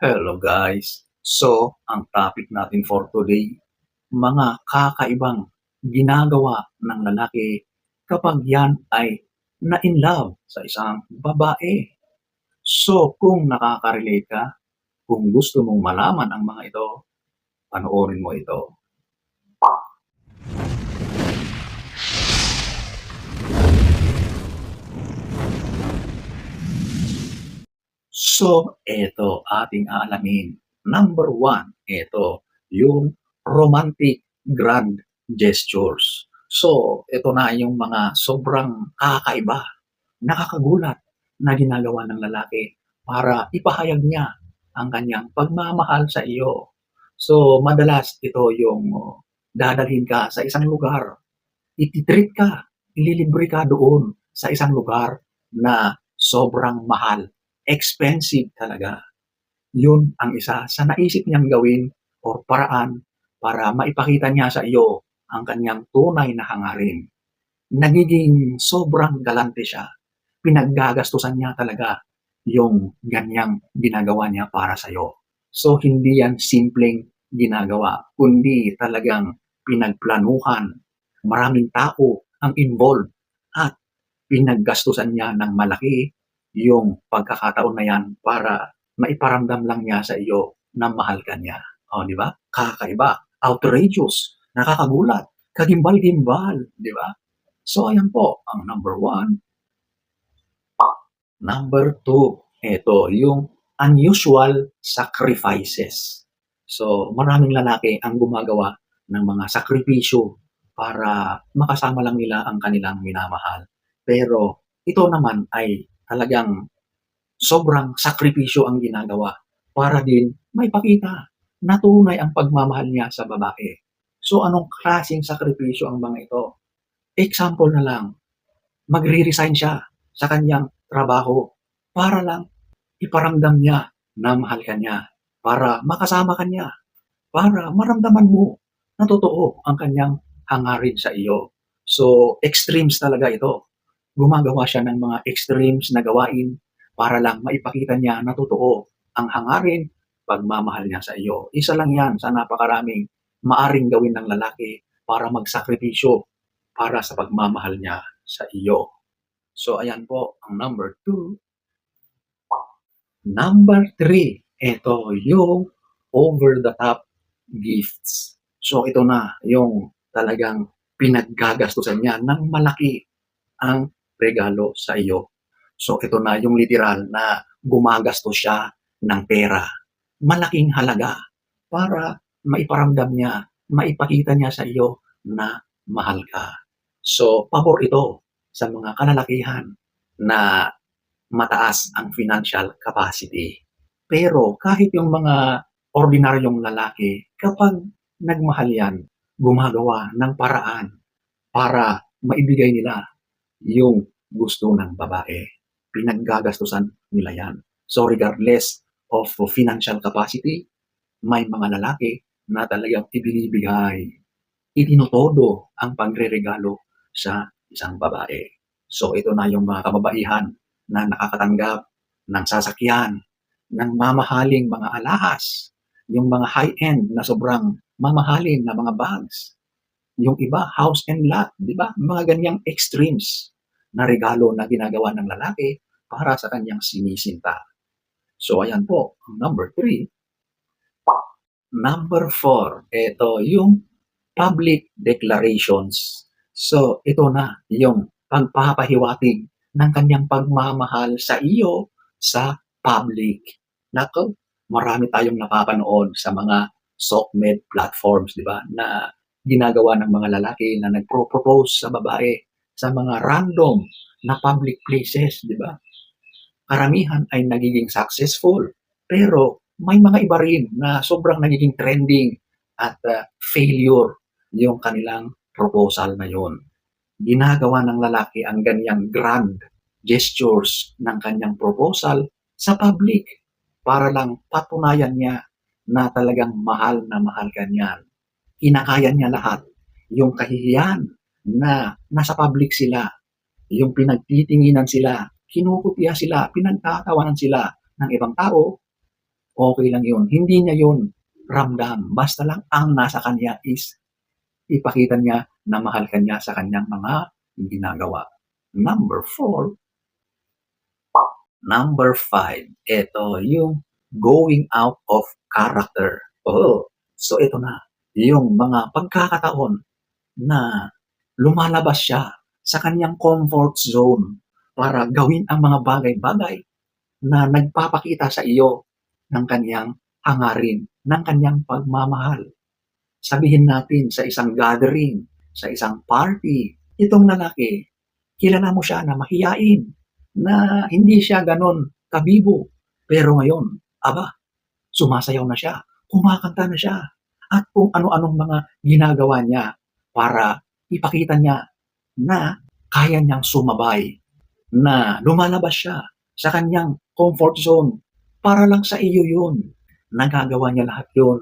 Hello guys! So, ang topic natin for today, mga kakaibang ginagawa ng lalaki kapag yan ay na-in love sa isang babae. So, kung nakaka-relate ka, kung gusto mong malaman ang mga ito, panoorin mo ito. So, eto ating aalamin. Number one, eto, yung romantic grand gestures. So, ito na yung mga sobrang kakaiba, nakakagulat na ginagawa ng lalaki para ipahayag niya ang kanyang pagmamahal sa iyo. So, madalas ito yung dadalhin ka sa isang lugar, ititreat ka, ililibre ka doon sa isang lugar na sobrang mahal expensive talaga. Yun ang isa sa naisip niyang gawin or paraan para maipakita niya sa iyo ang kanyang tunay na hangarin. Nagiging sobrang galante siya. Pinaggagastusan niya talaga yung ganyang ginagawa niya para sa iyo. So, hindi yan simpleng ginagawa, kundi talagang pinagplanuhan. Maraming tao ang involved at pinaggastusan niya ng malaki yung pagkakataon na yan para maiparamdam lang niya sa iyo na mahal ka niya. O, di ba? Kakaiba, outrageous, nakakagulat, kagimbal-gimbal, di ba? So, ayan po, ang number one. Number two, ito, yung unusual sacrifices. So, maraming lalaki ang gumagawa ng mga sakripisyo para makasama lang nila ang kanilang minamahal. Pero ito naman ay talagang sobrang sakripisyo ang ginagawa para din may pakita na tunay ang pagmamahal niya sa babae. So anong klaseng sakripisyo ang mga ito? Example na lang, magre-resign siya sa kanyang trabaho para lang iparamdam niya na mahal ka niya, para makasama ka niya, para maramdaman mo na totoo ang kanyang hangarin sa iyo. So, extremes talaga ito gumagawa siya ng mga extremes na gawain para lang maipakita niya na totoo ang hangarin, pagmamahal niya sa iyo. Isa lang yan sa napakaraming maaring gawin ng lalaki para magsakripisyo para sa pagmamahal niya sa iyo. So, ayan po ang number two. Number three, ito yung over-the-top gifts. So, ito na yung talagang pinaggagastusan niya ng malaki ang regalo sa iyo. So ito na yung literal na gumagastos siya ng pera. Malaking halaga para maiparamdam niya, maipakita niya sa iyo na mahal ka. So pabor ito sa mga kalalakihan na mataas ang financial capacity. Pero kahit yung mga ordinaryong lalaki, kapag nagmahal yan, gumagawa ng paraan para maibigay nila yung gusto ng babae. Pinaggagastusan nila yan. So regardless of financial capacity, may mga lalaki na talagang ibinibigay, itinutodo ang pagre-regalo sa isang babae. So ito na yung mga kababaihan na nakakatanggap ng sasakyan, ng mamahaling mga alahas, yung mga high-end na sobrang mamahalin na mga bags, yung iba, house and lot, di ba? Mga ganyang extremes na regalo na ginagawa ng lalaki para sa kanyang sinisinta. So, ayan po, number three. Number four, ito yung public declarations. So, ito na yung pagpapahiwatig ng kanyang pagmamahal sa iyo sa public. Nako, marami tayong napapanood sa mga sockmed platforms, di ba, na ginagawa ng mga lalaki na nagpro-propose sa babae sa mga random na public places, di ba? Karamihan ay nagiging successful, pero may mga iba rin na sobrang nagiging trending at uh, failure yung kanilang proposal na yun. Ginagawa ng lalaki ang ganyang grand gestures ng kanyang proposal sa public para lang patunayan niya na talagang mahal na mahal ka niyan kinakaya niya lahat. Yung kahihiyan na nasa public sila, yung pinagtitinginan sila, kinukupya sila, pinagtatawanan sila ng ibang tao, okay lang yun. Hindi niya yun ramdam. Basta lang ang nasa kanya is ipakita niya na mahal ka niya sa kanyang mga ginagawa. Number four. Number five. Ito yung going out of character. Oh, so ito na. Yung mga pagkakataon na lumalabas siya sa kanyang comfort zone para gawin ang mga bagay-bagay na nagpapakita sa iyo ng kanyang hangarin, ng kanyang pagmamahal. Sabihin natin sa isang gathering, sa isang party, itong lalaki, kilala mo siya na mahiyain, na hindi siya ganon kabibo. Pero ngayon, aba, sumasayaw na siya, kumakanta na siya, at kung ano-anong mga ginagawa niya para ipakita niya na kaya niyang sumabay, na lumalabas siya sa kanyang comfort zone para lang sa iyo yun. Nagagawa niya lahat yun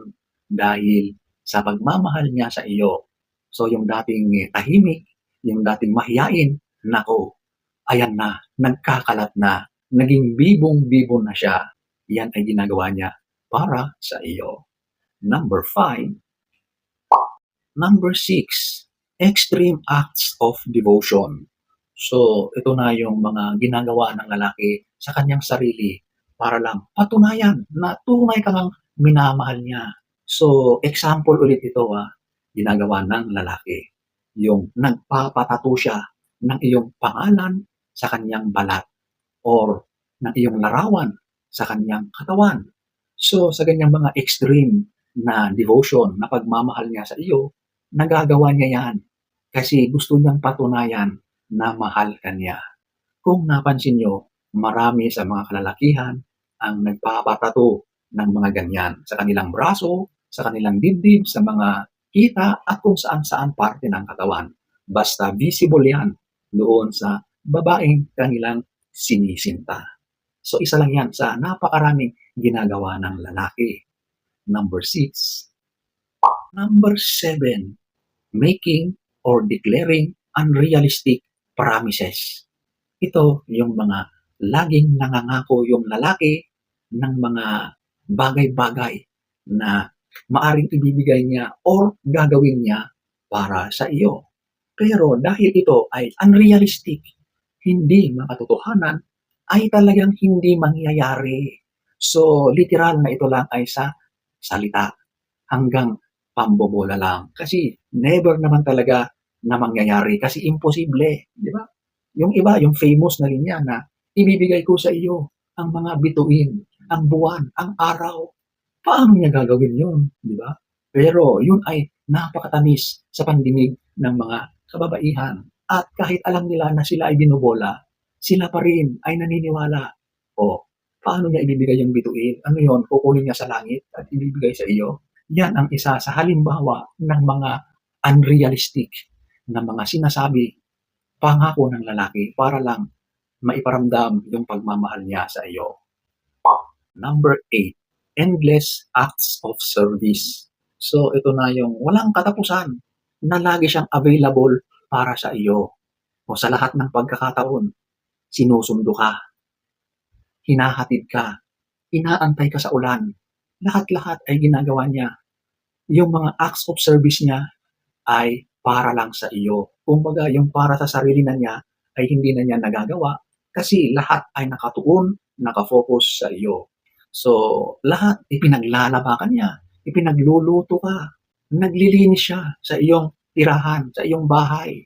dahil sa pagmamahal niya sa iyo. So yung dating tahimik, yung dating mahiyain, nako, ayan na, nagkakalat na, naging bibong-bibo na siya. Yan ay ginagawa niya para sa iyo. Number five. Number six, extreme acts of devotion. So, ito na yung mga ginagawa ng lalaki sa kanyang sarili para lang patunayan na tunay kang minamahal niya. So, example ulit ito ah, ginagawa ng lalaki. Yung nagpapatato siya ng iyong pangalan sa kanyang balat or ng iyong larawan sa kanyang katawan. So, sa ganyang mga extreme na devotion, na pagmamahal niya sa iyo, nagagawa niya yan kasi gusto niyang patunayan na mahal ka niya. Kung napansin niyo, marami sa mga kalalakihan ang nagpapatato ng mga ganyan sa kanilang braso, sa kanilang dibdib, sa mga kita at kung saan-saan parte ng katawan. Basta visible yan doon sa babaeng kanilang sinisinta. So isa lang yan sa napakaraming ginagawa ng lalaki. Number six. Number seven, making or declaring unrealistic promises. Ito yung mga laging nangangako yung lalaki ng mga bagay-bagay na maaring ibibigay niya or gagawin niya para sa iyo. Pero dahil ito ay unrealistic, hindi makatotohanan, ay talagang hindi mangyayari. So, literal na ito lang ay sa salita hanggang pambobola lang. Kasi never naman talaga na mangyayari kasi imposible, di ba? Yung iba, yung famous na linya na ibibigay ko sa iyo ang mga bituin, ang buwan, ang araw. Paano niya gagawin yun, di ba? Pero yun ay napakatamis sa pandinig ng mga kababaihan. At kahit alam nila na sila ay binubola, sila pa rin ay naniniwala. O, paano niya ibibigay yung bituin? Ano yon Kukunin niya sa langit at ibibigay sa iyo? Yan ang isa sa halimbawa ng mga unrealistic na mga sinasabi pangako ng lalaki para lang maiparamdam yung pagmamahal niya sa iyo. Number eight, endless acts of service. So ito na yung walang katapusan na lagi siyang available para sa iyo. O sa lahat ng pagkakataon, sinusundo ka, hinahatid ka, inaantay ka sa ulan. Lahat-lahat ay ginagawa niya. Yung mga acts of service niya ay para lang sa iyo. Kumbaga, yung para sa sarili na niya ay hindi na niya nagagawa kasi lahat ay nakatuon, nakafocus sa iyo. So, lahat ipinaglalaba ka niya, ipinagluluto ka, naglilinis siya sa iyong tirahan, sa iyong bahay.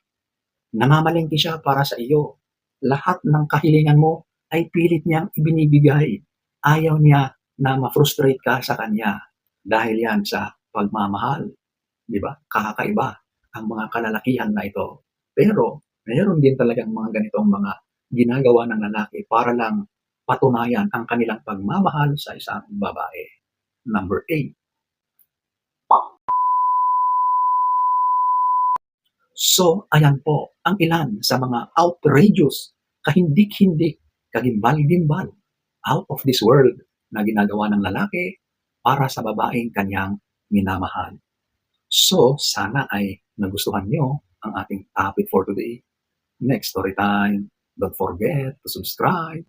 Namamalengke siya para sa iyo. Lahat ng kahilingan mo ay pilit niyang ibinibigay. Ayaw niya na ma-frustrate ka sa kanya dahil yan sa pagmamahal. Di ba? Kakaiba ang mga kalalakihan na ito. Pero, mayroon din talagang mga ganitong mga ginagawa ng lalaki para lang patunayan ang kanilang pagmamahal sa isang babae. Number 8. So, ayan po ang ilan sa mga outrageous, kahindik-hindik, kagimbal-gimbal, out of this world na ginagawa ng lalaki para sa babaeng kanyang minamahal. So, sana ay nagustuhan nyo ang ating topic for today. Next story time. Don't forget to subscribe,